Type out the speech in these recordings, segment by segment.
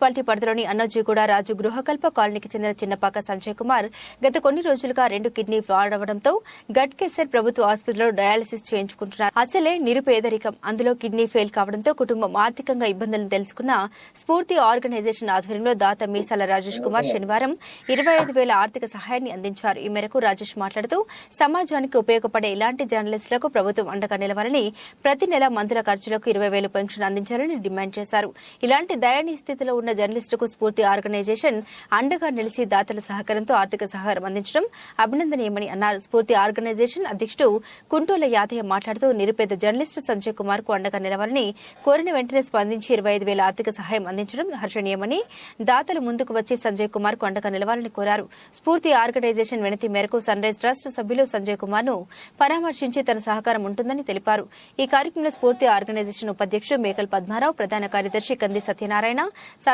Municipality పరిధిలోని అన్నజీగూడ రాజు గృహకల్ప కాలనీకి చెందిన చిన్నపాక సంజయ్ కుమార్ గత కొన్ని రోజులుగా రెండు కిడ్నీ వాడవడంతో గట్ కేసర్ ప్రభుత్వ ఆసుపత్రిలో డయాలసిస్ చేయించుకుంటున్నారు. అసలే నిరుపేదరికం. అందులో కిడ్నీ ఫెయిల్ కావడంతో కుటుంబం ఆర్థికంగా ఇబ్బందులను తెలుసుకున్న స్ఫూర్తి ఆర్గనైజేషన్ ఆధ్వర్యంలో దాత మీసాల రాజేష్ కుమార్ శనివారం ఇరవై ఐదు వేల ఆర్థిక సహాయాన్ని అందించారు. ఈ మేరకు రాజేష్ మాట్లాడుతూ సమాజానికి ఉపయోగపడే ఇలాంటి జర్నలిస్టులకు ప్రభుత్వం అండగా నిలవాలని ప్రతి నెల మందుల ఖర్చులకు ఇరవై వేలు పెన్షన్ అందించాలని డిమాండ్ చేశారు. ఇలాంటి దయనీయ స్థితిలో ఉన్న జర్నలిస్టుకు స్ఫూర్తి ఆర్గనైజేషన్ అండగా నిలిచి దాతల సహకారంతో ఆర్థిక సహకారం అందించడం అభినందనీయమని అన్నారు. స్ఫూర్తి ఆర్గనైజేషన్ అధ్యక్షుడు కుంటూల యాదయ్య మాట్లాడుతూ నిరుపేద జర్నలిస్టు సంజయ్ కుమార్కు అండగా నిలవాలని కోరిన వెంటనే స్పందించి ఇరవై ఐదు వేల ఆర్థిక సహాయం అందించడం హర్షణీయమని దాతలు ముందుకు వచ్చి సంజయ్ కుమార్కు అండగా నిలవాలని కోరారు. స్ఫూర్తి ఆర్గనైజేషన్ వినతి మేరకు సన్ రైజ్ ట్రస్ట్ సభ్యులు సంజయ్ కుమార్ను పరామర్శించి తన సహకారం ఉంటుందని తెలిపారు. ఈ కార్యక్రమంలో స్ఫూర్తి ఆర్గనైజేషన్ ఉపాధ్యక్షుడు మేకల్ పద్మారావు ప్రధాన కార్యదర్శి కంది సత్యనారాయణ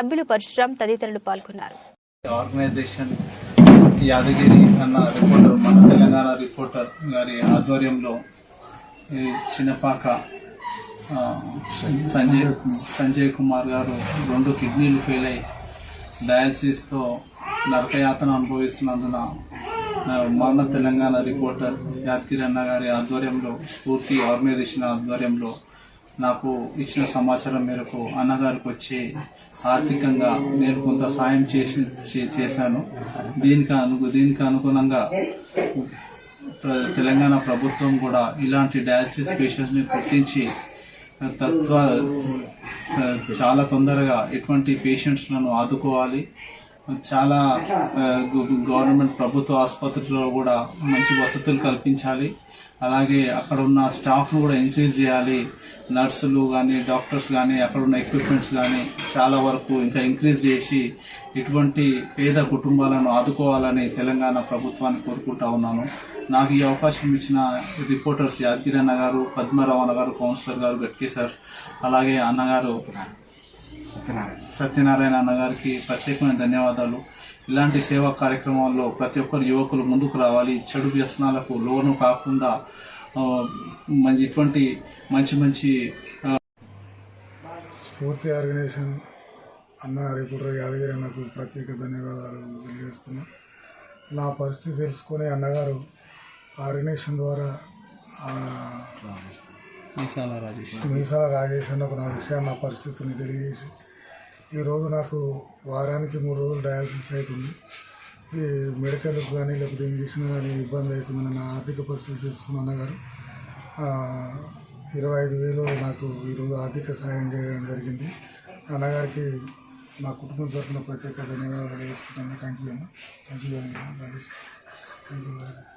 సభ్యులు పరశురాం తదితరులు పాల్గొన్నారు. ఆర్గనైజేషన్ యాదగిరి అన్న రిపోర్టర్ మన తెలంగాణ రిపోర్టర్ గారి ఆధ్వర్యంలో ఈ చిన్నపాక సంజయ్ సంజయ్ కుమార్ గారు రెండు కిడ్నీలు ఫెయిల్ అయ్యి డయాలసిస్తో నరకయాతన అనుభవిస్తున్నందున మన తెలంగాణ రిపోర్టర్ యాదగిరి అన్న గారి ఆధ్వర్యంలో స్ఫూర్తి ఆర్గనైజేషన్ ఆధ్వర్యంలో నాకు ఇచ్చిన సమాచారం మేరకు అన్నగారికి వచ్చి ఆర్థికంగా నేను కొంత సాయం చేసి చే- చేశాను. దీనికి అను దీనికి అనుగుణంగా తెలంగాణ ప్రభుత్వం కూడా ఇలాంటి డయాలసిస్ పేషెంట్స్ని గుర్తించి తత్వ స- చాలా తొందరగా ఎటువంటి పేషెంట్స్లను ఆదుకోవాలి. చాలా గవర్నమెంట్ ప్రభుత్వ ఆసుపత్రిలో కూడా మంచి వసతులు కల్పించాలి. అలాగే అక్కడ ఉన్న స్టాఫ్ను కూడా ఇంక్రీజ్ చేయాలి. నర్సులు కానీ డాక్టర్స్ కానీ అక్కడ ఉన్న ఎక్విప్మెంట్స్ కానీ చాలా వరకు ఇంకా ఇంక్రీజ్ చేసి ఇటువంటి పేద కుటుంబాలను ఆదుకోవాలని తెలంగాణ ప్రభుత్వాన్ని కోరుకుంటా ఉన్నాను. నాకు ఈ అవకాశం ఇచ్చిన రిపోర్టర్స్ యాదగిరి అన్న గారు పద్మరావు అన్న గారు కౌన్సిలర్ గారు గట్కే సార్ అలాగే అన్నగారు సత్యనారాయణ. అన్న గారికి ప్రత్యేకమైన ధన్యవాదాలు. ఇలాంటి సేవా కార్యక్రమాల్లో ప్రతి ఒక్కరు యువకులు ముందుకు రావాలి. చెడు వ్యసనాలకు లోను కాకుండా మంచి ఇటువంటి మంచి మంచి స్ఫూర్తి ఆర్గనైజేషన్ అన్న రిపోర్టర్ యాదగిరి అన్నకు ప్రత్యేక ధన్యవాదాలు తెలియజేస్తున్నా. నా పరిస్థితి తెలుసుకొని అన్నగారు ఆర్గనైజేషన్ ద్వారా ఆ, మీసాల రాజేష్. మీసాల రాజేష్ అన్నకు నా విషయం నా పరిస్థితిని తెలియజేసి ఈరోజు నాకు వారానికి మూడు రోజులు డయాలసిస్ అవుతుంది. ఈ మెడికల్ కానీ లేకపోతే ఇంజక్షన్ కానీ ఇబ్బంది అవుతుందని నా ఆర్థిక పరిస్థితి తెలుసుకున్న అన్నగారు ఇరవై ఐదు వేలు నాకు ఈరోజు ఆర్థిక సహాయం చేయడం జరిగింది. అన్నగారికి నా కుటుంబం తరఫున ప్రత్యేక ధన్యవాదాలు తెలుసుకుంటాను థ్యాంక్ యూ అన్న. Thank you thank you